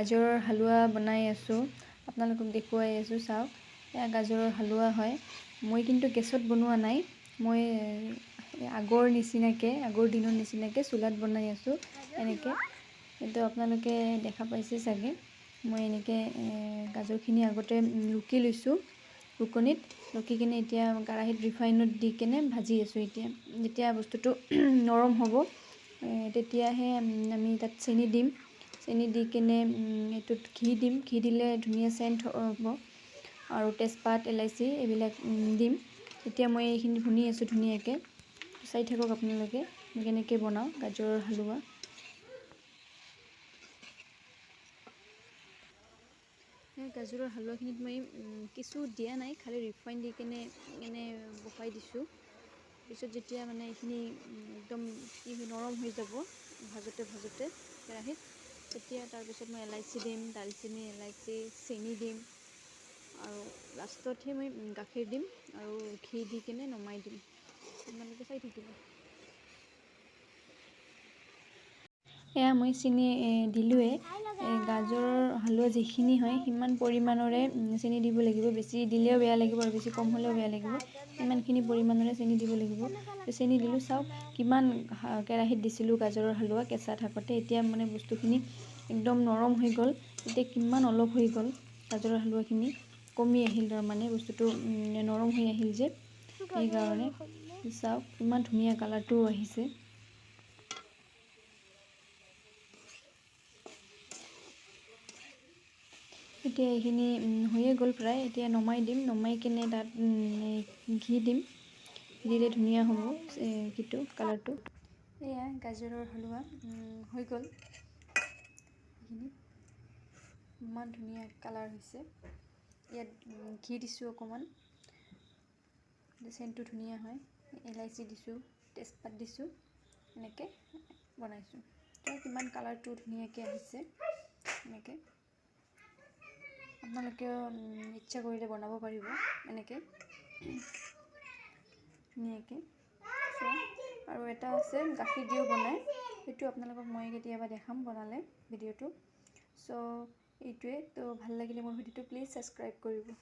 গাজৰৰ হালোৱা বনাই আছোঁ। আপোনালোকক দেখুৱাই আছোঁ চাওক। এয়া গাজৰৰ হালোৱা হয়। মই কিন্তু গেছত বনোৱা নাই। মই আগৰ নিচিনাকৈ আগৰ দিনৰ নিচিনাকৈ চোলাত বনাই আছোঁ এনেকৈ। কিন্তু আপোনালোকে দেখা পাইছে চাগে। মই এনেকৈ গাজৰখিনি আগতে ৰুকি লৈছোঁ ৰুকনিত। ৰুকি কিনে এতিয়া কেৰাহীত ৰিফাইনত দি কিনে ভাজি আছোঁ এতিয়া। যেতিয়া বস্তুটো নৰম হ'ব তেতিয়াহে আমি তাত চেনি দিম। চেনি দি কিনে এইটোত ঘি দিম। ঘি দিলে ধুনীয়া চেণ্ট হ'ব। আৰু তেজপাত, এলাইচি এইবিলাক দিম। এতিয়া মই এইখিনি শুনি আছোঁ ধুনীয়াকৈ। চাই থাকক আপোনালোকে, মই কেনেকৈ বনাওঁ গাজৰৰ হালোৱা। গাজৰৰ হালোৱাখিনিত মই কিছু দিয়া নাই, খালি ৰিফাইন দি কিনে এনে বহাই দিছোঁ। পিছত যেতিয়া মানে এইখিনি একদম নৰম হৈ যাব, ভাজোতে ভাজোতে, কেৰাহীত তেতিয়া তাৰপিছত মই এলাইচি দিম দালচেনি এলাইচি চেনি দিম আৰু লাষ্টতহে মই গাখীৰ দিম আৰু ঘি দি কিনে নমাই দিম। আপোনালোকে চাই থাকিব। এয়া মই চেনি দিলোঁৱে গাজৰৰ হালোৱা যিখিনি হয় সিমান পৰিমাণৰে চেনি দিব লাগিব। বেছি দিলেও বেয়া লাগিব আৰু বেছি কম হ'লেও বেয়া লাগিব। ইমানখিনি পৰিমাণৰে চেনি দিব লাগিব। চেনি দিলোঁ চাওক কিমান কেৰাহীত দিছিলোঁ গাজৰৰ হালোৱা কেঁচা থাকোঁতে। এতিয়া মানে বস্তুখিনি একদম নৰম হৈ গ'ল। এতিয়া কিমান অলপ হৈ গ'ল গাজৰৰ হালোৱাখিনি। কমি আহিল তাৰমানে বস্তুটো নৰম হৈ আহিল যে। সেইকাৰণে চাওক কিমান ধুনীয়া কালাৰটোও আহিছে। এতিয়া এইখিনি হৈয়ে গ'ল প্ৰায়। এতিয়া নমাই দিম, নমাই কিনে তাত ঘি দিম। দিলে ধুনীয়া হ'ব কিটো কালাৰটো। এয়া, গাজৰৰ হালোৱা হৈ গ'ল। এইখিনি। ইমান ধুনীয়া কালাৰ হৈছে। ইয়াত ঘি দিছোঁ অকণমান। চেণ্টটো ধুনীয়া হয়। ইলাইচি দিছোঁ, তেজপাত দিছোঁ, এনেকৈ বনাইছোঁ। এতিয়া কিমান কালাৰটো ধুনীয়াকৈ আহিছে। আপোনালোকেও ইচ্ছা কৰিলে বনাব পাৰিব, এনেকৈ। ধুনীয়াকৈ। আৰু এটা আছে, গাখীৰ দিও বনায়। সেইটো আপোনালোকক মই কেতিয়াবা দেখাম বনালে ভিডিঅ'টো। চ' এইটোৱে। তো, ভালো লাগিলে মোৰ ভিডিঅ'টো, প্লিজ ছাবস্ক্ৰাইব কৰিব।